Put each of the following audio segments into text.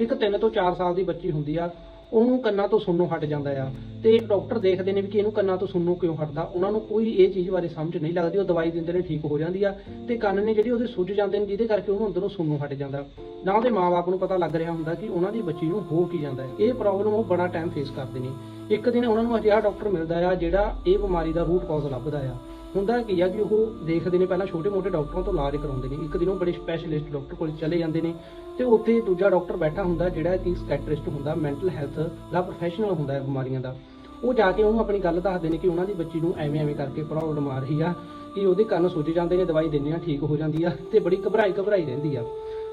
ਇੱਕ 3 ਤੋਂ 4 ਸਾਲ ਦੀ ਬੱਚੀ ਹੁੰਦੀ ਆ, ਉਹਨੂੰ ਕੰਨਾਂ ਤੋਂ ਸੁਣਨੋਂ ਹਟ ਜਾਂਦਾ ਆ। ਤੇ ਡਾਕਟਰ ਦੇਖਦੇ ਨੇ ਵੀ ਕਿ ਇਹਨੂੰ ਕੰਨਾਂ ਤੋਂ ਸੁਣਨੋਂ ਕਿਉਂ ਹਟਦਾ। ਉਹਨਾਂ ਨੂੰ ਕੋਈ ਇਹ ਚੀਜ਼ ਬਾਰੇ ਸਮਝ ਨਹੀਂ ਲੱਗਦੀ, ਉਹ ਦਵਾਈ ਦਿੰਦੇ ਨੇ, ਠੀਕ ਹੋ ਜਾਂਦੀ ਆ। ਤੇ ਕੰਨ ਨੇ ਜਿਹੜੇ ਉਹਦੇ ਸੁੱਜ ਜਾਂਦੇ ਨੇ, ਜਿਹਦੇ ਕਰਕੇ ਉਹਨੂੰ ਅੰਦਰੋਂ ਸੁਣਨੋਂ ਹਟ ਜਾਂਦਾ। ਨਾ ਉਹਦੇ ਮਾਪੇ ਨੂੰ ਪਤਾ ਲੱਗ ਰਿਹਾ ਹੁੰਦਾ ਕਿ ਉਹਨਾਂ ਦੀ ਬੱਚੀ ਨੂੰ ਹੋ ਕੀ ਜਾਂਦਾ। ਇਹ ਪ੍ਰੋਬਲਮ ਉਹ ਬੜਾ ਟਾਈਮ ਫੇਸ ਕਰਦੇ ਨੇ। ਇੱਕ ਦਿਨ ਉਹਨਾਂ ਨੂੰ ਅਜਿਹਾ ਡਾਕਟਰ ਮਿਲਦਾ ਆ ਜਿਹੜਾ ਇਹ ਬਿਮਾਰੀ ਦਾ ਰੂਟ ਕਾਜ਼ ਲੱਭਦਾ ਆ। ਹੁੰਦਾ ਕੀ ਆ ਕਿ ਉਹ ਦੇਖਦੇ ਨੇ ਪਹਿਲਾਂ ਛੋਟੇ-ਮੋਟੇ ਡਾਕਟਰਾਂ ਤੋਂ ਇਲਾਜ ਕਰਾਉਂਦੇ ਨੇ। ਇੱਕ ਦਿਨ ਉਹ ਬੜੇ ਸਪੈਸ਼ਲਿਸਟ ਡਾਕਟਰ ਕੋਲ ਚਲੇ ਜਾਂਦੇ ਨੇ ਤੇ ਉੱਥੇ ਦੂਜਾ ਡਾਕਟਰ ਬੈਠਾ ਹੁੰਦਾ ਜਿਹੜਾ ਕਿ ਸਕੈਟਰਿਸਟ ਹੁੰਦਾ ਮੈਂਟਲ ਹੈਲਥ ਦਾ ਪ੍ਰੋਫੈਸ਼ਨਲ ਹੁੰਦਾ ਹੈ ਬਿਮਾਰੀਆਂ ਦਾ। ਉਹ ਜਾ ਕੇ ਉਹਨੂੰ ਆਪਣੀ ਗੱਲ ਦੱਸਦੇ ਨੇ ਕਿ ਉਹਨਾਂ ਦੀ ਬੱਚੀ ਨੂੰ ਐਵੇਂ ਐਵੇਂ ਕਰਕੇ ਪ੍ਰੋਬਲਮ ਆ ਰਹੀ ਆ ਕਿ ਉਹਦੇ ਕੰਨ ਸੁੱਜ ਜਾਂਦੇ ਨੇ, ਦਵਾਈ ਦਿੰਦੇ ਆ, ਠੀਕ ਹੋ ਜਾਂਦੀ ਆ ਤੇ ਬੜੀ ਘਬਰਾਈ ਘਬਰਾਈ ਰਹਿੰਦੀ ਆ।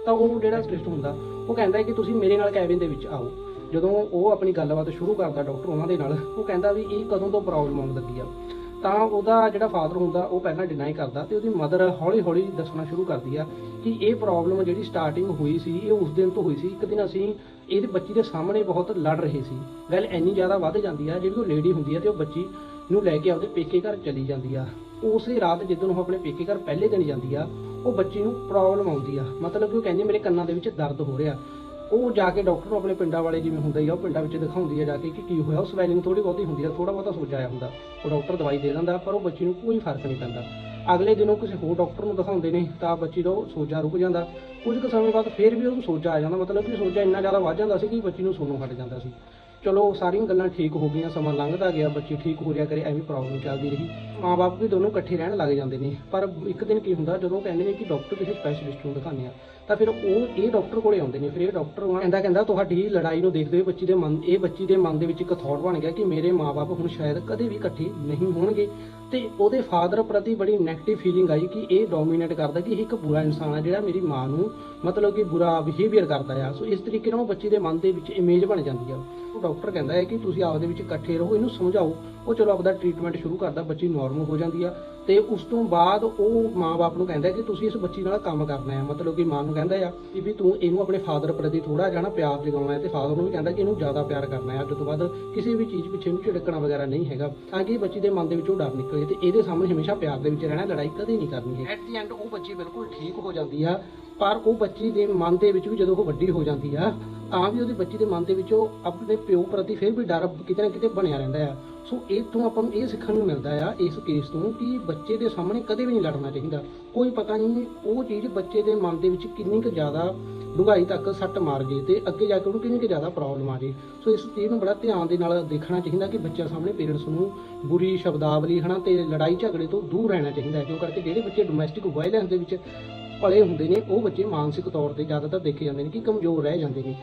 ਤਾਂ ਉਹ ਜਿਹੜਾ ਸਪੈਸ਼ਲਿਸਟ ਹੁੰਦਾ, ਉਹ ਕਹਿੰਦਾ ਕਿ ਤੁਸੀਂ ਮੇਰੇ ਨਾਲ ਕੈਬਿਨ ਦੇ ਵਿੱਚ ਆਓ। ਜਦੋਂ ਉਹ ਆਪਣੀ ਗੱਲਬਾਤ ਸ਼ੁਰੂ ਕਰਦਾ ਡਾਕਟਰ ਉਹਨਾਂ ਦੇ ਨਾਲ, ਉਹ ਕਹਿੰਦਾ ਵੀ ਇਹ ਕਦੋਂ ਤੋਂ ਪ੍ਰੋਬਲਮ ਆਉਣ ਲੱਗੀ ਆ। ਤਾਂ ਉਹਦਾ ਜਿਹੜਾ ਫਾਦਰ ਹੁੰਦਾ, ਉਹ ਪਹਿਲਾਂ ਡਿਨਾਈ ਕਰਦਾ ਤੇ ਉਹਦੀ ਮਦਰ ਹੌਲੀ-ਹੌਲੀ ਦੱਸਣਾ ਸ਼ੁਰੂ ਕਰਦੀ ਆ ਕਿ ਇਹ ਪ੍ਰੋਬਲਮ ਜਿਹੜੀ ਸਟਾਰਟਿੰਗ ਹੋਈ ਸੀ, ਇਹ ਉਸ ਦਿਨ ਤੋਂ ਹੋਈ ਸੀ। ਇੱਕ ਦਿਨ ਅਸੀਂ ਇਹਦੇ ਬੱਚੀ ਦੇ ਸਾਹਮਣੇ ਬਹੁਤ ਲੜ ਰਹੇ ਸੀ। ਗੱਲ ਇੰਨੀ ਜ਼ਿਆਦਾ ਵੱਧ ਜਾਂਦੀ ਆ, ਜਿਹੜੀ ਉਹ ਲੇਡੀ ਹੁੰਦੀ ਆ ਤੇ ਉਹ ਬੱਚੀ ਨੂੰ ਲੈ ਕੇ ਆਪਦੇ ਪੇਕੇ ਘਰ ਚਲੀ ਜਾਂਦੀ ਆ। ਉਸੇ ਰਾਤ ਜਿੱਦਣ ਉਹ ਆਪਣੇ ਪੇਕੇ ਘਰ ਪਹਿਲੇ ਦਿਨ ਜਾਂਦੀ ਆ, ਉਹ ਬੱਚੀ ਨੂੰ ਪ੍ਰੋਬਲਮ ਆਉਂਦੀ ਆ। ਮਤਲਬ ਕਿ ਉਹ ਕਹਿੰਦੀ, ਮੇਰੇ ਕੰਨਾਂ ਦੇ ਵਿੱਚ ਦਰਦ ਹੋ ਰਿਹਾ। ਉਹ ਜਾ ਕੇ ਡਾਕਟਰ ਨੂੰ ਆਪਣੇ ਪਿੰਡਾਂ ਵਾਲੇ ਜਿਵੇਂ ਹੁੰਦਾ ਹੀ ਆ, ਉਹ ਪਿੰਡਾਂ ਵਿੱਚ ਦਿਖਾਉਂਦੀ ਹੈ ਜਾ ਕੇ ਕਿ ਕੀ ਹੋਇਆ। ਉਹ ਸਵੈਲਿੰਗ ਥੋੜੀ ਬਹੁਤੀ ਹੁੰਦੀ ਆ ਥੋੜਾ ਬਹੁਤਾ ਸੋਜ ਆਇਆ ਹੁੰਦਾ। ਉਹ ਡਾਕਟਰ ਦਵਾਈ ਦੇ ਦਿੰਦਾ, ਪਰ ਉਹ ਬੱਚੀ ਨੂੰ ਕੋਈ ਫ਼ਰਕ ਨਹੀਂ ਪੈਂਦਾ। ਅਗਲੇ ਦਿਨ ਉਹ ਕਿਸੇ ਹੋਰ ਡਾਕਟਰ ਨੂੰ ਦਿਖਾਉਂਦੇ ਨੇ, ਤਾਂ ਬੱਚੀ ਦਾ ਉਹ ਸੋਜਾ ਰੁਕ ਜਾਂਦਾ। ਕੁਝ ਕੁ ਸਮੇਂ ਬਾਅਦ ਫੇਰ ਵੀ ਉਹਨੂੰ ਸੋਜਾ ਆ ਜਾਂਦਾ। ਮਤਲਬ ਕਿ ਸੋਜਾ ਇੰਨਾ ਜ਼ਿਆਦਾ ਵੱਧ ਜਾਂਦਾ ਸੀ ਕਿ ਬੱਚੀ ਨੂੰ ਸੁਣਨੋਂ ਹਟ ਜਾਂਦਾ ਸੀ। ਚਲੋ ਸਾਰੀਆਂ ਗੱਲਾਂ ਠੀਕ ਹੋ ਗਈਆਂ, ਸਮਾਂ ਲੰਘਦਾ ਗਿਆ, ਬੱਚੇ ਠੀਕ ਹੋ ਰਿਹਾ ਕਰੇ, ਐਵੇਂ ਪ੍ਰੋਬਲਮ ਚੱਲਦੀ ਰਹੀ। ਮਾਪੇ ਵੀ ਦੋਨੋਂ ਇਕੱਠੇ ਰਹਿਣ ਲੱਗ ਜਾਂਦੇ ਨੇ। ਪਰ ਇੱਕ ਦਿਨ ਕੀ ਹੁੰਦਾ, ਜਦੋਂ ਕਹਿੰਦੇ ਨੇ ਕਿ ਡਾਕਟਰ ਕਿਸੇ ਸਪੈਸ਼ਲਿਸਟ ਨੂੰ ਦਿਖਾਉਂਦੇ ਆ, ਤਾਂ ਫਿਰ ਉਹ ਇਹ ਡਾਕਟਰ ਕੋਲੇ ਆਉਂਦੇ ਨੇ। ਫਿਰ ਇਹ ਡਾਕਟਰ ਕਹਿੰਦਾ ਕਹਿੰਦਾ, ਤੁਹਾਡੀ ਲੜਾਈ ਨੂੰ ਦੇਖਦੇ ਹੋਏ ਬੱਚੀ ਦੇ ਮਨ, ਇਹ ਬੱਚੀ ਦੇ ਮਨ ਦੇ ਵਿੱਚ ਇੱਕ ਥੌਟ ਬਣ ਗਿਆ ਕਿ ਮੇਰੇ ਮਾਪੇ ਹੁਣ ਸ਼ਾਇਦ ਕਦੇ ਵੀ ਇਕੱਠੇ ਨਹੀਂ ਹੋਣਗੇ। ਤੇ ਉਹਦੇ ਫਾਦਰ ਪ੍ਰਤੀ ਬੜੀ 네ਗੇਟਿਵ ਫੀਲਿੰਗ ਆਈ ਕਿ ਇਹ ਡੋਮੀਨੇਟ ਕਰਦਾ ਕਿ ਇਹ ਇੱਕ ਬੁਰਾ ਇਨਸਾਨ ਆ, ਜਿਹੜਾ ਮੇਰੀ ਮਾਂ ਨੂੰ ਮਤਲਬ ਕਿ ਬੁਰਾ ਬਿਹੇਵੀਅਰ ਕਰਦਾ ਆ। ਸੋ ਇਸ ਤਰੀਕੇ ਨਾਲ ਉਹ ਬੱਚੀ ਦੇ ਮਨ ਦੇ ਵਿੱਚ ਇਮੇਜ ਬਣ ਜਾਂਦੀ ਆ। ਉਹ ਡਾਕਟਰ ਕਹਿੰਦਾ ਹੈ ਕਿ ਤੁਸੀਂ ਆਪਦੇ ਵਿੱਚ ਇਕੱਠੇ ਰਹੋ, ਇਹਨੂੰ ਸਮਝਾਓ। ਉਹ ਚਲੋ ਆਪਦਾ ਟ੍ਰੀਟਮੈਂਟ ਸ਼ੁਰੂ ਕਰਦਾ, ਬੱਚੀ ਨਾਰਮਲ ਹੋ ਜਾਂਦੀ ਆ। ਤੇ ਉਸ ਤੋਂ ਬਾਅਦ ਉਹ ਮਾਂ-ਬਾਪ ਨੂੰ ਕਹਿੰਦਾ ਕਿ ਤੁਸੀਂ ਇਸ ਬੱਚੀ ਨਾਲ ਕੰਮ ਕਰਨਾ ਹੈ। ਮਤਲਬ ਕਿ ਮਾਂ ਨੂੰ ਕਹਿੰਦਾ ਆ ਕਿ ਵੀ ਤੂੰ ਇਹਨੂੰ ਆਪਣੇ ਫਾਦਰ ਪ੍ਰਤੀ ਥੋੜਾ ਜਿਹਾ ਨਾ ਪਿਆਰ ਜਗਾਉਣਾ ਹੈ ਤੇ ਫਾਦਰ ਨੂੰ ਵੀ ਕਹਿੰਦਾ ਕਿ ਇਹਨੂੰ ਜ਼ਿਆਦਾ ਪਿਆਰ ਕਰਨਾ ਹੈ। ਅੱਜ ਤੋਂ ਬਾਅਦ ਕਿਸੇ ਵੀ ਚੀਜ਼ ਪਿੱਛੇ ਨੂੰ ਝਿੜਕਣਾ ਵਗੈਰਾ ਨਹੀਂ ਹੈਗਾ। ਤਾਂ ਕਿ ਬੱਚੀ ਦੇ ਮਨ ਦੇ ਵਿੱਚੋਂ ਡਰ ਨਿਕਲੇ ਤੇ ਇਹਦੇ ਸਾਹਮਣੇ ਹਮੇਸ਼ਾ ਪਿਆਰ ਦੇ ਵਿੱਚ ਰਹਿਣਾ, ਲੜਾਈ ਕਦੇ ਨਹੀਂ ਕਰਨੀ ਹੈ ਐਟ ਦੀ ਐਂਡ ਉਹ ਬੱਚੀ ਬਿਲਕੁਲ ਠੀਕ ਹੋ ਜਾਂਦੀ ਆ, ਪਰ ਉਹ ਬੱਚੀ ਦੇ ਮਨ ਦੇ ਵਿੱਚ ਵੀ ਜਦੋਂ ਉਹ ਵੱਡੀ ਹੋ ਜਾਂਦੀ ਆ ਤਾਂ ਵੀ ਉਹਦੀ ਬੱਚੀ ਦੇ ਮਨ ਦੇ ਵਿੱਚ ਉਹ ਆਪਣੇ ਪਿਓ ਪ੍ਰਤੀ ਫਿਰ ਵੀ ਡਰ ਕਿਤੇ ਨਾ ਕਿਤੇ ਬਣਿਆ ਰਹਿੰਦਾ ਆ। ਸੋ ਇਹ ਤੋਂ ਆਪਾਂ ਨੂੰ ਇਹ ਸਿੱਖਣ ਨੂੰ ਮਿਲਦਾ ਆ ਇਸ ਕੇਸ ਤੋਂ ਕਿ ਬੱਚੇ ਦੇ ਸਾਹਮਣੇ ਕਦੇ ਵੀ ਨਹੀਂ ਲੜਨਾ ਚਾਹੀਦਾ। ਕੋਈ ਪਤਾ ਨਹੀਂ ਉਹ ਚੀਜ਼ ਬੱਚੇ ਦੇ ਮਨ ਦੇ ਵਿੱਚ ਕਿੰਨੀ ਕੁ ਜ਼ਿਆਦਾ ਡੂੰਘਾਈ ਤੱਕ ਸੱਟ ਮਾਰ ਜੇ ਤੇ ਅੱਗੇ ਜਾ ਕੇ ਉਹਨੂੰ ਕਿੰਨੀ ਕੁ ਜ਼ਿਆਦਾ ਪ੍ਰੋਬਲਮ ਆ ਜੇ। ਸੋ ਇਸ ਚੀਜ਼ ਨੂੰ ਬੜਾ ਧਿਆਨ ਦੇ ਨਾਲ ਦੇਖਣਾ ਚਾਹੀਦਾ ਕਿ ਬੱਚਿਆਂ ਸਾਹਮਣੇ ਪੇਰੈਂਟਸ ਨੂੰ ਬੁਰੀ ਸ਼ਬਦਾਵਲੀ ਹਨਾ ਤੇ ਲੜਾਈ ਝਗੜੇ ਤੋਂ ਦੂਰ ਰਹਿਣਾ ਚਾਹੀਦਾ ਹੈ। ਕਿਉਂ ਕਰਕੇ ਜਿਹੜੇ ਬੱਚੇ ਡੋਮੈਸਟਿਕ ਵਾਇਲੈਂਸ ਦੇ ਵਿੱਚ ਪਲੇ ਹੁੰਦੇ ਨੇ, ਉਹ ਬੱਚੇ ਮਾਨਸਿਕ ਤੌਰ ਤੇ ਜ਼ਿਆਦਾਤਰ ਦੇਖੇ ਜਾਂਦੇ ਨੇ ਕਿ ਕਮਜ਼ੋਰ ਰਹਿ ਜਾਂਦੇ ਨੇ।